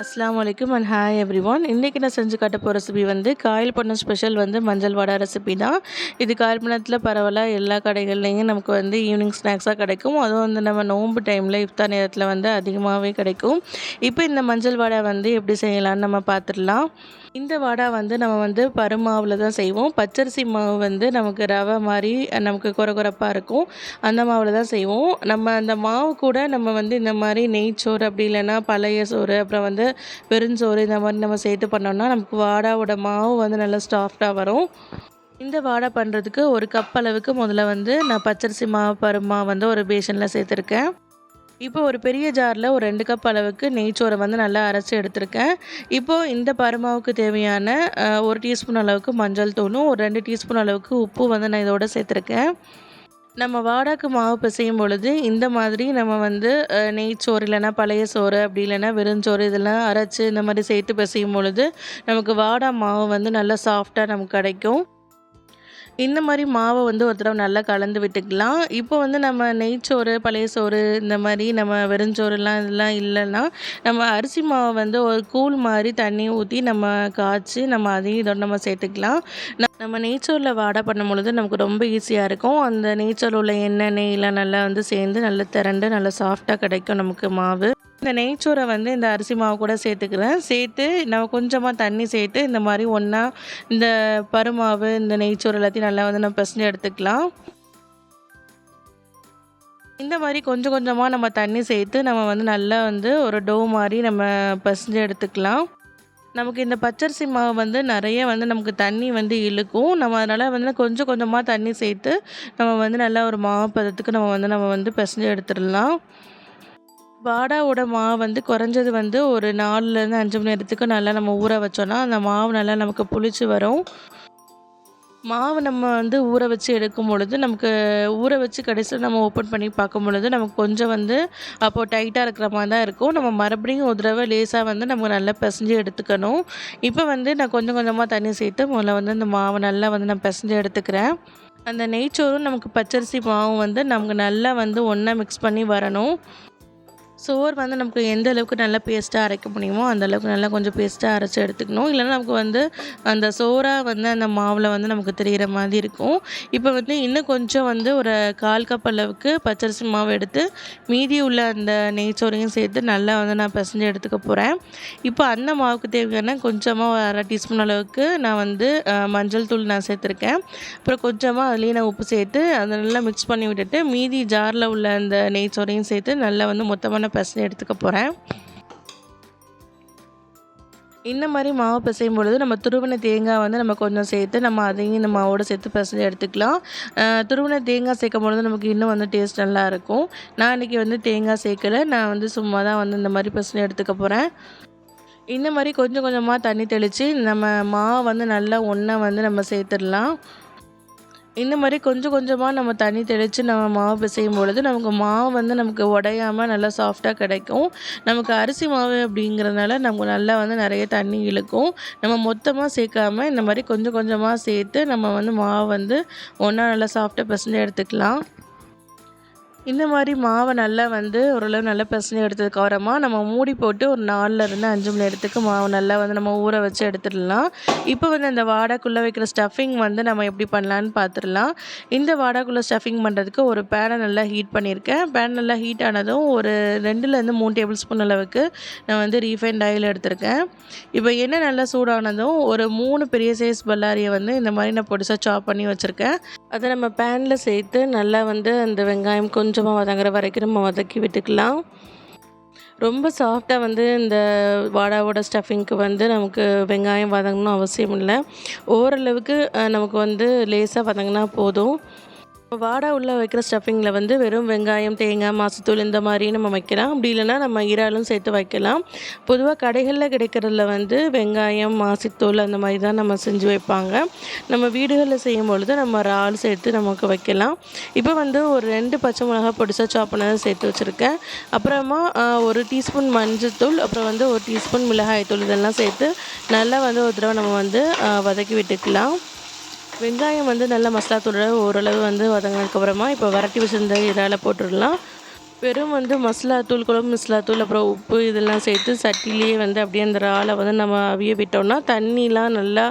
அஸ்லாம் அலைக்கும் and hi every one இன்றைக்கி நான் செஞ்சு காட்ட போகிற ரெசிபி வந்து காயில் பண்ணம் ஸ்பெஷல் வந்து மஞ்சள் வடை ரெசிபி தான். இது காயில் பண்ணத்தில் பரவாயில்ல. எல்லா கடைகள்லேயும் நமக்கு வந்து ஈவினிங் ஸ்நாக்ஸாக கிடைக்கும். அதுவும் வந்து நம்ம நோம்பு டைமில் இஃப்தார் நேரத்தில் வந்து அதிகமாகவே கிடைக்கும். இப்போ இந்த மஞ்சள் வடை வந்து எப்படி செய்யலாம்னு நம்ம பார்த்துடலாம். இந்த வடை வந்து நம்ம வந்து பருமாவில் தான் செய்வோம். பச்சரிசி மாவு வந்து நமக்கு ரவை மாதிரி நமக்கு குறை குறைப்பாக இருக்கும். அந்த மாவில் தான் செய்வோம். நம்ம அந்த மாவு கூட நம்ம வந்து இந்த மாதிரி நெய்ச்சோறு அப்படி இல்லைன்னா பழைய சோறு அப்புறம் வந்து வெறுஞ்சோறு இந்த மாதிரி நம்ம சேர்த்து பண்ணோம்னா நமக்கு வாடாவோட மாவு வந்து நல்லா சாஃப்டாக வரும். இந்த வாடை பண்ணுறதுக்கு ஒரு கப் அளவுக்கு முதல்ல வந்து நான் பச்சரிசி மாவு பருமா வந்து ஒரு பேஷனில் சேர்த்துருக்கேன். இப்போ ஒரு பெரிய ஜாரில் ஒரு ரெண்டு கப் அளவுக்கு நெய்ச்சோரை வந்து நல்லா அரைச்சி எடுத்திருக்கேன். இப்போது இந்த பருமாவுக்கு தேவையான ஒரு டீஸ்பூன் அளவுக்கு மஞ்சள் தூளும் ஒரு ரெண்டு டீஸ்பூன் அளவுக்கு உப்பு வந்து நான் இதோட சேர்த்துருக்கேன். நம்ம வாடாக்கு மாவு பிசையும் பொழுது இந்த மாதிரி நம்ம வந்து நெய்ச்சோறு இல்லைன்னா பழைய சோறு அப்படி இல்லைன்னா வெறுஞ்சோறு இதெல்லாம் அரைச்சி இந்த மாதிரி சேர்த்து பிசையும் பொழுது நமக்கு வாடா மாவு வந்து நல்லா சாஃப்டாக நமக்கு கிடைக்கும். இந்த மாதிரி மாவை வந்து ஒரு தடவை நல்லா கலந்து விட்டுக்கலாம். இப்போ வந்து நம்ம நெய்ச்சோறு பழைய சோறு இந்த மாதிரி நம்ம வெறுஞ்சோறுலாம் இதெல்லாம் இல்லைன்னா நம்ம அரிசி மாவை வந்து ஒரு கூழ் மாதிரி தண்ணி ஊற்றி நம்ம காய்ச்சி நம்ம அதையும் இதோட நம்ம சேர்த்துக்கலாம். ந- நம்ம நெய்ச்சோரில் வாடை பண்ணும் பொழுது நமக்கு ரொம்ப ஈஸியாக இருக்கும். அந்த நெய்ச்சோறில் உள்ள எண்ணெய் நெய்லாம் நல்லா வந்து சேர்ந்து நல்லா திரண்டு நல்லா சாஃப்டாக கிடைக்கும் நமக்கு மாவு. இந்த நெய்ச்சோறை வந்து இந்த அரிசி மாவு கூட சேர்த்துக்கிறேன். சேர்த்து நம்ம கொஞ்சமாக தண்ணி சேர்த்து இந்த மாதிரி ஒன்றா இந்த பருமாவு இந்த நெய்ச்சோறு எல்லாத்தையும் நல்லா வந்து நம்ம பிசைஞ்சு எடுத்துக்கலாம். இந்த மாதிரி கொஞ்சம் கொஞ்சமாக நம்ம தண்ணி சேர்த்து நம்ம வந்து நல்லா வந்து ஒரு டோ மாதிரி நம்ம பிசைஞ்சு எடுத்துக்கலாம். நமக்கு இந்த பச்சரிசி மாவு வந்து நிறைய வந்து நமக்கு தண்ணி வந்து இழுக்கும். நம்ம அதனால் வந்து கொஞ்சம் கொஞ்சமாக தண்ணி சேர்த்து நம்ம வந்து நல்லா ஒரு மாவு பதத்துக்கு நம்ம வந்து நம்ம வந்து பிசைஞ்சு எடுத்துடலாம். வாடாவோட மாவு வந்து குறைஞ்சது வந்து ஒரு நாலுலேருந்து அஞ்சு மணி நேரத்துக்கு நல்லா நம்ம ஊற வச்சோன்னா அந்த மாவு நல்லா நமக்கு புளிச்சு வரும். மாவு நம்ம வந்து ஊற வச்சு எடுக்கும் பொழுது நமக்கு ஊற வச்சு கடைசியில் நம்ம ஓப்பன் பண்ணி பார்க்கும் பொழுது நமக்கு கொஞ்சம் வந்து அப்போது டைட்டாக இருக்கிற மாதிரி தான் இருக்கும். நம்ம மறுபடியும் ஒரு தடவை லேசாக வந்து நம்ம நல்லா பிசைஞ்சு எடுத்துக்கணும். இப்போ வந்து நான் கொஞ்சம் கொஞ்சமாக தண்ணி சேர்த்து முதல்ல வந்து அந்த மாவை நல்லா வந்து நான் பிசைஞ்சு எடுத்துக்கிறேன். அந்த நெய்ச்சோறும் நமக்கு பச்சரிசி மாவும் வந்து நமக்கு நல்லா வந்து ஒன்றா மிக்ஸ் பண்ணி வரணும். சோறு வந்து நமக்கு எந்த அளவுக்கு நல்லா பேஸ்ட்டாக அரைக்க முடியுமோ அந்த அளவுக்கு நல்லா கொஞ்சம் பேஸ்ட்டாக அரைச்சி எடுத்துக்கணும். இல்லைனா நமக்கு வந்து அந்த சோறாக வந்து அந்த மாவில் வந்து நமக்கு தெரிகிற மாதிரி இருக்கும். இப்போ வந்து இன்னும் கொஞ்சம் வந்து ஒரு கால் கப் அளவுக்கு பச்சரிசி மாவு எடுத்து மீதி உள்ள அந்த நெய்ச்சோறையும் சேர்த்து நல்லா வந்து நான் பிசைஞ்சு எடுத்துக்க போகிறேன் இப்போ அந்த மாவுக்கு தேவையான கொஞ்சமாக அரை டீஸ்பூன் அளவுக்கு நான் வந்து மஞ்சள் தூள் நான் சேர்த்துருக்கேன். அப்புறம் கொஞ்சமாக அதுலேயே நான் உப்பு சேர்த்து அதை நல்லா மிக்ஸ் பண்ணி விட்டுட்டு மீதி ஜாரில் உள்ள அந்த நெய்ச்சோறையும் சேர்த்து நல்லா வந்து மொத்தமாக நான் பசை எடுத்துக்க போகிறேன் இந்த மாதிரி மாவு பிசையும் பொழுது நம்ம துருவின தேங்காய் வந்து நம்ம கொஞ்சம் சேர்த்து நம்ம அதையும் இந்த மாவோட சேர்த்து பிசைஞ்சு எடுத்துக்கலாம். அஹ் துருவின தேங்காய் சேர்க்கும் பொழுது நமக்கு இன்னும் வந்து டேஸ்ட் நல்லா இருக்கும். நான் இன்றைக்கி வந்து தேங்காய் சேர்க்கல. நான் வந்து சும்மா தான் வந்து இந்த மாதிரி பிசைஞ்சு எடுத்துக்க போகிறேன் இந்த மாதிரி கொஞ்சம் கொஞ்சமாக தண்ணி தெளித்து நம்ம மாவு வந்து நல்லா ஒன்றா வந்து நம்ம சேர்த்துடலாம். இந்த மாதிரி கொஞ்சம் கொஞ்சமாக நம்ம தண்ணி தெளித்து நம்ம மாவு பிசையும் பொழுது நமக்கு மாவு வந்து நமக்கு உடையாமல் நல்லா சாஃப்டாக கிடைக்கும். நமக்கு அரிசி மாவு அப்படிங்கிறதுனால நமக்கு நல்லா வந்து நிறைய தண்ணி இழுக்கும். நம்ம மொத்தமாக சேர்க்காம இந்த மாதிரி கொஞ்சம் கொஞ்சமாக சேர்த்து நம்ம வந்து மாவு வந்து ஒன்றா நல்லா சாஃப்டாக பிசைஞ்சு எடுத்துக்கலாம். இந்த மாதிரி மாவை நல்லா வந்து ஓரளவு நல்லா பிசைஞ்சு எடுத்ததுக்கப்புறமா நம்ம மூடி போட்டு ஒரு நாலுலேருந்து அஞ்சு மணி நேரத்துக்கு மாவு நல்லா வந்து நம்ம ஊற வச்சு எடுத்துடலாம். இப்போ வந்து அந்த வாடைக்குள்ளே வைக்கிற ஸ்டஃபிங் வந்து நம்ம எப்படி பண்ணலான்னு பார்த்துடலாம் இந்த வாடைக்குள்ளே ஸ்டஃபிங் பண்ணுறதுக்கு ஒரு பேனை நல்லா ஹீட் பண்ணியிருக்கேன். பேன் நல்லா ஹீட் ஆனதும் ஒரு ரெண்டுலேருந்து மூணு டேபிள் ஸ்பூன் அளவுக்கு நான் வந்து ரீஃபைண்ட் ஆயில் எடுத்திருக்கேன். இப்போ எண்ணெய் நல்லா சூடானதும் ஒரு மூணு பெரிய சைஸ் பல்லாரியை வந்து இந்த மாதிரி நான் பொடிசாக சாப் பண்ணி வச்சுருக்கேன். அதை நம்ம பேனில் சேர்த்து நல்லா வந்து அந்த வெங்காயம் கொஞ்சம் கொஞ்சமாக வதங்குற வரைக்கும் நம்ம வதக்கி விட்டுக்கலாம் ரொம்ப சாஃப்டாக வந்து இந்த வாடாவோட ஸ்டஃபிங்க்கு வந்து நமக்கு வெங்காயம் வதங்கணும் அவசியம் இல்லை ஓரளவுக்கு நமக்கு வந்து லேசாக வதங்கினா போதும். வாடா உள்ள வைக்கிற ஸ்டஃபிங்கில் வந்து வெறும் வெங்காயம் தேங்காய் மாசத்தூள் இந்த மாதிரி நம்ம வைக்கலாம். அப்படி இல்லைன்னா நம்ம இறாலும் சேர்த்து வைக்கலாம். பொதுவாக கடைகளில் கிடைக்கிறதுல வந்து வெங்காயம் மாசித்தூள் அந்த மாதிரி தான் நம்ம செஞ்சு வைப்பாங்க. நம்ம வீடுகளில் செய்யும் பொழுது நம்ம இறால் சேர்த்து நமக்கு வைக்கலாம். இப்போ வந்து ஒரு ரெண்டு பச்சை மிளகா பொடிசாக சாப் பண்ணதை சேர்த்து வச்சுருக்கேன். அப்புறமா ஒரு டீஸ்பூன் மஞ்சத்தூள் அப்புறம் வந்து ஒரு டீஸ்பூன் மிளகாய்த்தூள் இதெல்லாம் சேர்த்து நல்லா வந்து ஒரு தடவை நம்ம வந்து வதக்கி விட்டுக்கலாம். வெங்காயம் வந்து நல்லா மசாலா தூளோட ஓரளவு வந்து வதங்கினதுக்கப்புறமா இப்போ வரட்டி வச்சிருந்த இறால போட்டுடலாம். வெறும் வந்து மசாலா தூள், குழம்பு மசாலா தூள், அப்புறம் உப்பு இதெல்லாம் சேர்த்து சட்டிலேயே வந்து அப்படியே அந்த இறாலை வந்து நம்ம அவிய விட்டோம்னா, தண்ணிலாம் நல்லா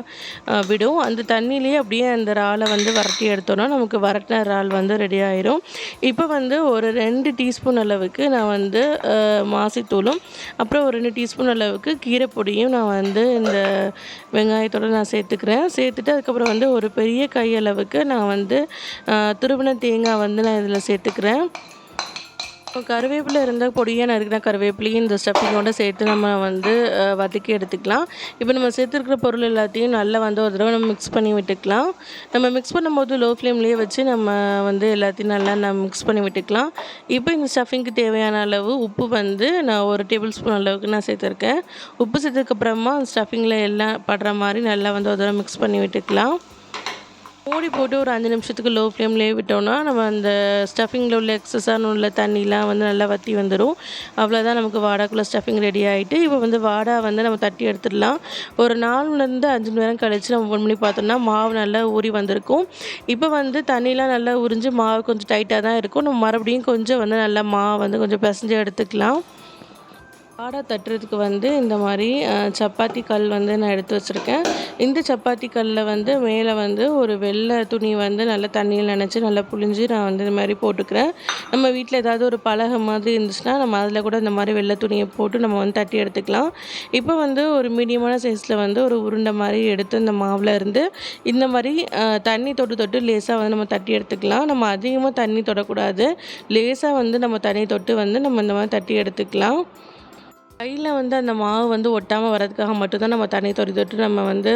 விடும். அந்த தண்ணியிலேயே அப்படியே அந்த இறாலை வந்து வரட்டி எடுத்தோம்னா, நமக்கு வரட்டின இறால் வந்து ரெடி ஆயிரும். இப்போ வந்து ஒரு ரெண்டு டீஸ்பூன் அளவுக்கு நான் வந்து மாசித்தூளும், அப்புறம் ஒரு ரெண்டு டீஸ்பூன் அளவுக்கு கீரை பொடியும் நான் வந்து இந்த வெங்காயத்தோட நான் சேர்த்துக்கிறேன். சேர்த்துட்டு அதுக்கப்புறம் வந்து ஒரு பெரிய கையளவுக்கு நான் வந்து துருவின தேங்காய் வந்து நான் இதில் சேர்த்துக்கிறேன். இப்போ கருவேப்பிலை இருந்தால் பொடியாக நறுக்கின கருவேப்பிலையும் இந்த ஸ்டஃபிங்கோட சேர்த்து நம்ம வந்து வதக்கி எடுத்துக்கலாம். இப்போ நம்ம சேர்த்துருக்கிற பொருள் எல்லாத்தையும் நல்லா வந்து ஒரு தடவை நம்ம மிக்ஸ் பண்ணி விட்டுக்கலாம். நம்ம மிக்ஸ் பண்ணும்போது லோ ஃப்ளேம்லேயே வச்சு நம்ம வந்து எல்லாத்தையும் நல்லா நம்ம மிக்ஸ் பண்ணி விட்டுக்கலாம். இப்போ இந்த ஸ்டஃபிங்க்கு தேவையான அளவு உப்பு வந்து நான் ஒரு டேபிள் ஸ்பூன் அளவுக்கு நான் சேர்த்துருக்கேன். உப்பு சேர்த்ததுக்கப்புறமா அந்த ஸ்டஃபிங்கில் எல்லாம் படுற மாதிரி நல்லா வந்து ஒரு தடவை மிக்ஸ் பண்ணி விட்டுக்கலாம். மூடி போட்டு ஒரு அஞ்சு நிமிஷத்துக்கு லோ ஃப்ளேம்லேயே விட்டோம்னா, நம்ம அந்த ஸ்டஃபிங்கில் உள்ள எக்ஸஸான உள்ள தண்ணிலாம் வந்து நல்லா வற்றி வந்துடும் அவ்வளோதான் நமக்கு வாடாக்குள்ளே ஸ்டஃபிங் ரெடி ஆகிட்டு இப்போ வந்து வாடா வந்து நம்ம தட்டி எடுத்துடலாம். ஒரு 4லேருந்து 5 மணி நேரம் கழித்து நம்ம ஒன் மணி பார்த்தோம்னா, மாவு நல்லா ஊறி வந்திருக்கும். இப்போ வந்து தண்ணிலாம் நல்லா உறிஞ்சு மாவு கொஞ்சம் டைட்டாக தான் இருக்கும். நம்ம மறுபடியும் கொஞ்சம் வந்து நல்லா மாவு வந்து கொஞ்சம் பிசைஞ்சு எடுத்துக்கலாம். வாடா தட்டுறதுக்கு வந்து இந்த மாதிரி சப்பாத்தி கல் வந்து நான் எடுத்து வச்சுருக்கேன். இந்த சப்பாத்தி கல்லில் வந்து மேலே வந்து ஒரு வெள்ளை துணி வந்து நல்லா தண்ணியில் நினச்சி நல்லா புழிஞ்சு நான் வந்து இந்த மாதிரி போட்டுக்கிறேன். நம்ம வீட்டில் ஏதாவது ஒரு பலகை மாதிரி இருந்துச்சுன்னா, நம்ம அதில் கூட இந்த மாதிரி வெள்ளை துணியை போட்டு நம்ம வந்து தட்டி எடுத்துக்கலாம். இப்போ வந்து ஒரு மீடியமான சைஸில் வந்து ஒரு உருண்டை மாதிரி எடுத்து இந்த மாவில் இருந்து இந்த மாதிரி தண்ணி தொட்டு தொட்டு லேசாக வந்து நம்ம தட்டி எடுத்துக்கலாம். நம்ம அதிகமாக தண்ணி தொடக்கூடாது. லேசாக வந்து நம்ம தண்ணி தொட்டு வந்து நம்ம இந்த மாதிரி தட்டி எடுத்துக்கலாம். கையில் வந்து அந்த மாவு வந்து ஒட்டாமல் வரதுக்காக மட்டும்தான் நம்ம தண்ணி தொட்டு தொட்டு நம்ம வந்து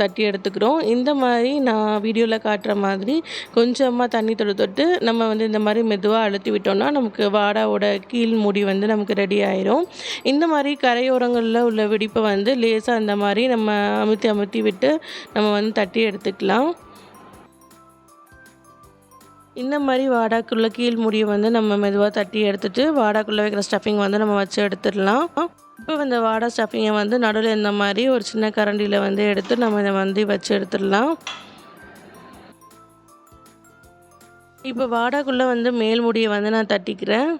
தட்டி எடுத்துக்கிறோம். இந்த மாதிரி நான் வீடியோவில் காட்டுற மாதிரி கொஞ்சமாக தண்ணி தொட்டு தொட்டு நம்ம வந்து இந்த மாதிரி மெதுவாக அழுத்தி விட்டோம்னா, நமக்கு வாடாவோட கீழ் மூடி வந்து நமக்கு ரெடி ஆயிரும். இந்த மாதிரி கரையோரங்களில் உள்ள விடிப்பை வந்து லேசாக அந்த மாதிரி நம்ம அமுத்தி அமுத்தி விட்டு நம்ம வந்து தட்டி எடுத்துக்கலாம். இந்த மாதிரி வாடாக்குள்ளே கீழ் முடியை வந்து நம்ம மெதுவாக தட்டி எடுத்துட்டு, வாடாக்குள்ளே வைக்கிற ஸ்டஃபிங் வந்து நம்ம வச்சு எடுத்துடலாம். இப்போ இந்த வாடா ஸ்டஃபிங்கை வந்து நடுவில் இந்த மாதிரி ஒரு சின்ன கரண்டியில் வந்து எடுத்து நம்ம இதை வந்து வச்சு எடுத்துடலாம். இப்போ வாடாக்குள்ளே வந்து மேல் முடியை வந்து நான் தட்டிக்கிறேன்.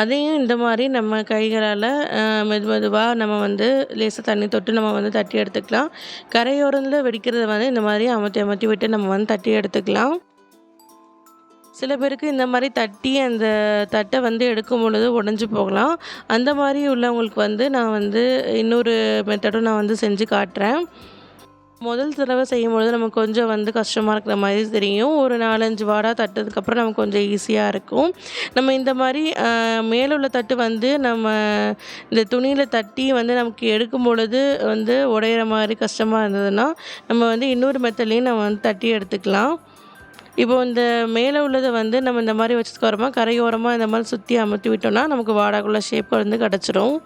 அதையும் இந்த மாதிரி நம்ம கைகளால் மெது மெதுவாக நம்ம வந்து லேசாக தண்ணி தொட்டு நம்ம வந்து தட்டி எடுத்துக்கலாம். கரையோரத்தில் வெடிக்கிறத வந்து இந்த மாதிரி அமத்தி அமத்தி விட்டு நம்ம வந்து தட்டி எடுத்துக்கலாம். சில பேருக்கு இந்த மாதிரி தட்டி அந்த தட்டை வந்து எடுக்கும் பொழுது உடஞ்சி போகலாம். அந்த மாதிரி உள்ளவங்களுக்கு வந்து நான் வந்து இன்னொரு மெத்தடும் நான் வந்து செஞ்சு காட்டுறேன். முதல் தடவ செய்யும்பொழுது நமக்கு கொஞ்சம் வந்து கஷ்டமாக இருக்கிற மாதிரி தெரியும். ஒரு 4, 5 வாடா தட்டதுக்கப்புறம் நமக்கு கொஞ்சம் ஈஸியாக இருக்கும். நம்ம இந்த மாதிரி மேலுள்ள உள்ள தட்டு வந்து நம்ம இந்த துணியில் தட்டி வந்து நமக்கு எடுக்கும் பொழுது வந்து உடையிற மாதிரி கஷ்டமாக இருந்ததுன்னா, நம்ம வந்து இன்னொரு மெத்தட்லேயும் நம்ம வந்து தட்டி எடுத்துக்கலாம். இப்போ இந்த மேலே உள்ளதை வந்து நம்ம இந்த மாதிரி வச்சதுக்கப்புறமா கரையோரமாக இந்த மாதிரி சுற்றி அமுத்தி விட்டோம்னா, நமக்கு வாடாக்குள்ள ஷேப் வந்து கிடச்சிரும்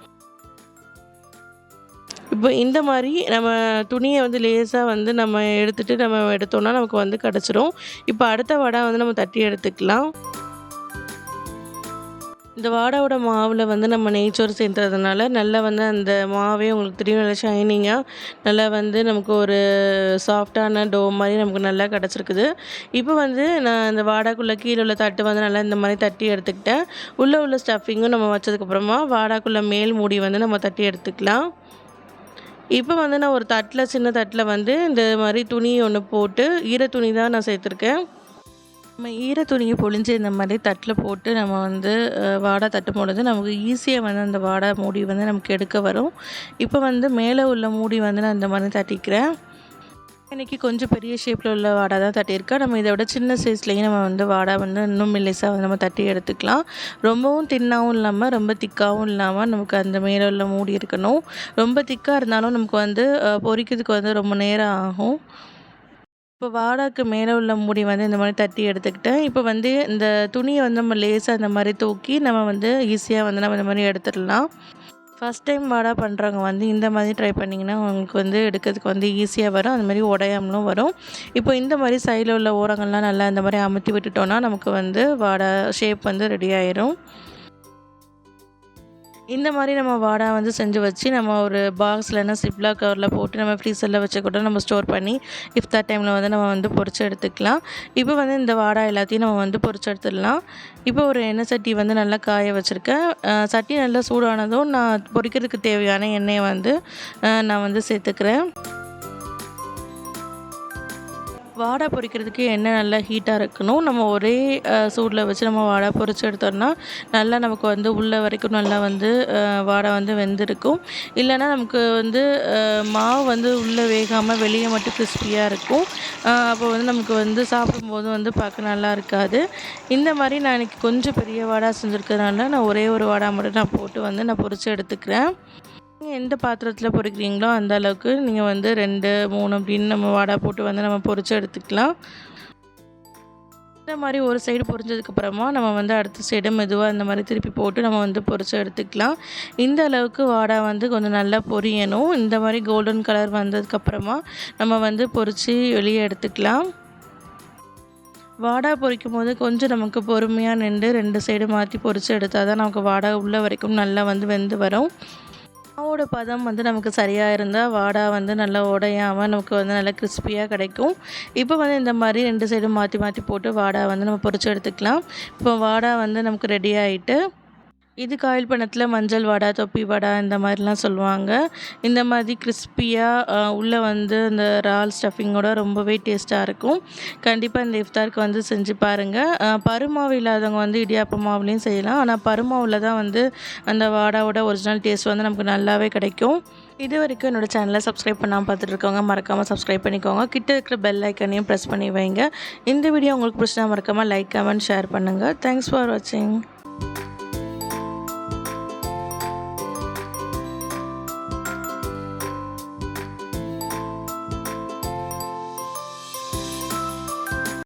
இப்போ இந்த மாதிரி நம்ம துணியை வந்து லேஸாக வந்து நம்ம எடுத்துகிட்டு நம்ம எடுத்தோம்னா, நமக்கு வந்து கிடச்சிரும் இப்போ அடுத்த வடை வந்து நம்ம தட்டி எடுத்துக்கலாம். இந்த வாடாவோட மாவில் வந்து நம்ம நெய்ச்சோறு சேர்த்ததுனால, நல்லா வந்து அந்த மாவே உங்களுக்கு தெரியும் நல்லா ஷைனிங்காக நல்லா வந்து நமக்கு ஒரு சாஃப்ட்டான டோ மாதிரி நமக்கு நல்லா கிடச்சிருக்குது இப்போ வந்து நான் இந்த வாடாக்குள்ளே கீழே உள்ள தட்டு வந்து நல்லா இந்த மாதிரி தட்டி எடுத்துக்கிட்டேன். உள்ளே உள்ள ஸ்டஃபிங்கும் நம்ம வச்சதுக்கப்புறமா, வாடாக்குள்ளே மேல் மூடி வந்து நம்ம தட்டி எடுத்துக்கலாம். இப்போ வந்து நான் ஒரு தட்டில் சின்ன தட்டில் வந்து இந்த மாதிரி துணி ஒன்று போட்டு, ஈர துணி தான் நான் சேர்த்துருக்கேன். நம்ம ஈர துணியை பொழிஞ்சு இந்த மாதிரி தட்டில் போட்டு நம்ம வந்து வாடை தட்டும் பொழுது நமக்கு ஈஸியாக வந்து அந்த வாடா மூடி வந்து நமக்கு எடுக்க வரும். இப்போ வந்து மேலே உள்ள மூடி வந்து நான் இந்த மாதிரி தட்டிக்கிறேன். இன்றைக்கி கொஞ்சம் பெரிய ஷேப்பில் உள்ள வாடா தான் தட்டியிருக்கேன். நம்ம இதை விட சின்ன சைஸ்லேயும் நம்ம வந்து வாடா வந்து இன்னும் மெல்லிஸாக வந்து நம்ம தட்டி எடுத்துக்கலாம். ரொம்பவும் தின்னாகவும் இல்லாமல் ரொம்ப திக்காகவும் இல்லாமல் நமக்கு அந்த மேலே உள்ள மூடி இருக்கணும். ரொம்ப திக்காக இருந்தாலும் நமக்கு வந்து பொறிக்கிறதுக்கு பொரிக்கிறதுக்கு வந்து ரொம்ப நேரம் ஆகும். இப்போ வாடாக்கு மேலே உள்ள மூடி வந்து இந்த மாதிரி தட்டி எடுத்துக்கிட்டேன். இப்போ வந்து இந்த துணியை வந்து நம்ம லேசாக இந்த மாதிரி தூக்கி, நம்ம வந்து ஈஸியாக வந்து நம்ம இந்த மாதிரி எடுத்துடலாம். ஃபர்ஸ்ட் டைம் வாடா பண்ணுறவங்க வந்து இந்த மாதிரி ட்ரை பண்ணிங்கன்னா, உங்களுக்கு வந்து எடுக்கிறதுக்கு வந்து ஈஸியாக வரும். அந்த மாதிரி உடையாமலும் வரும். இப்போ இந்த மாதிரி சைடில் உள்ள ஓரங்கள்லாம் நல்லா இந்த மாதிரி அமுத்தி விட்டுட்டோன்னா நமக்கு வந்து வாடா ஷேப் வந்து ரெடி ஆயிரும். இந்த மாதிரி நம்ம வாடா வந்து செஞ்சு வச்சு நம்ம ஒரு பாக்ஸ் இல்லைன்னா சிப்லா கவரில் போட்டு நம்ம ஃப்ரீசரில் வச்சு கூட நம்ம ஸ்டோர் பண்ணி இஃப்தார் டைமில் வந்து நம்ம வந்து பொறிச்சு எடுத்துக்கலாம். இப்போ வந்து இந்த வாடா எல்லாத்தையும் நம்ம வந்து பொறிச்சு எடுத்துடலாம். இப்போ ஒரு எண்ணெய் சட்டி வந்து நல்லா காய வச்சுருக்கேன். சட்டி நல்லா சூடானதும் நான் பொரிக்கிறதுக்கு தேவையான எண்ணெயை வந்து நான் வந்து சேர்த்துக்கிறேன். வாடை பொரிக்கிறதுக்கு எண்ணெய் நல்லா ஹீட்டாக இருக்கணும்? நம்ம ஒரே சூடில் வச்சு நம்ம வாடை பொரிச்சு எடுத்தோம்னா நல்லா நமக்கு வந்து உள்ள வரைக்கும் நல்லா வந்து வாடை வந்து வெந்திருக்கும். இல்லைன்னா நமக்கு வந்து மாவு வந்து உள்ளே வேகாமல் வெளியே மட்டும் கிறிஸ்பியாக இருக்கும். அப்போ வந்து நமக்கு வந்து சாப்பிடும்போது வந்து பார்க்க நல்லா இருக்காது. இந்த மாதிரி நான் இன்னைக்கு கொஞ்சம் பெரிய வாடா செஞ்சுருக்கிறதுனால நான் ஒரே ஒரு வாடா மட்டும் நான் போட்டு வந்து நான் பொரிச்சு எடுத்துக்கிறேன். நீங்கள் எந்த பாத்திரத்தில் பொறிக்கிறீங்களோ அந்த அளவுக்கு நீங்கள் வந்து ரெண்டு மூணு அப்படின்னு நம்ம வாடா போட்டு வந்து நம்ம பொறிச்சு எடுத்துக்கலாம். இந்த மாதிரி ஒரு சைடு பொறிஞ்சதுக்கப்புறமா நம்ம வந்து அடுத்த சைடு மெதுவாக இந்த மாதிரி திருப்பி போட்டு நம்ம வந்து பொறிச்சு எடுத்துக்கலாம். இந்த அளவுக்கு வாடா வந்து கொஞ்சம் நல்லா பொரியணும். இந்த மாதிரி கோல்டன் கலர் வந்ததுக்கப்புறமா நம்ம வந்து பொறிச்சு வெளியே எடுத்துக்கலாம். வாடா பொரிக்கும் போது கொஞ்சம் நமக்கு பொறுமையாக நின்று ரெண்டு சைடு மாற்றி பொறிச்சு எடுத்தால் தான் நமக்கு வாடா உள்ள வரைக்கும் நல்லா வந்து வெந்து வரும். மாவோட பதம் வந்து நமக்கு சரியாக இருந்தால் வாடா வந்து நல்லா உடையாமல் நமக்கு வந்து நல்லா கிறிஸ்பியாக கிடைக்கும். இப்போ வந்து இந்த மாதிரி ரெண்டு சைடும் மாற்றி மாற்றி போட்டு வாடா வந்து நம்ம பொறிச்சு எடுத்துக்கலாம். இப்போ வாடா வந்து நமக்கு ரெடி ஆகிட்டு இது காயில் பண்ணத்தில் மஞ்சள் வடை தொப்பி வடை இந்த மாதிரிலாம் சொல்லுவாங்க. இந்த மாதிரி கிறிஸ்பியாக உள்ளே வந்து இந்த ரால் ஸ்டஃபிங்கோட ரொம்பவே டேஸ்ட்டாக இருக்கும். கண்டிப்பாக இந்த இஃப்தாருக்கு வந்து செஞ்சு பாருங்கள் பருமாவு இல்லாதவங்க வந்து இடியாப்ப மாவுலேயும் செய்யலாம். ஆனால் பருமாவில் தான் வந்து அந்த வாடாவோட ஒரிஜினல் டேஸ்ட் வந்து நமக்கு நல்லாவே கிடைக்கும். இது வரைக்கும் என்னோடய சேனலை சப்ஸ்கிரைப் பண்ணாமல் பார்த்துட்டு இருக்கவங்க மறக்காமல் சப்ஸ்கிரைப் பண்ணிக்கோங்க. கிட்ட இருக்கிற பெல் ஐக்கனையும் ப்ரெஸ் பண்ணி வைங்க. இந்த வீடியோ உங்களுக்கு பிடிச்சா மறக்காமல் லைக் கமெண்ட் ஷேர் பண்ணுங்கள் தேங்க்ஸ் ஃபார் வாட்சிங்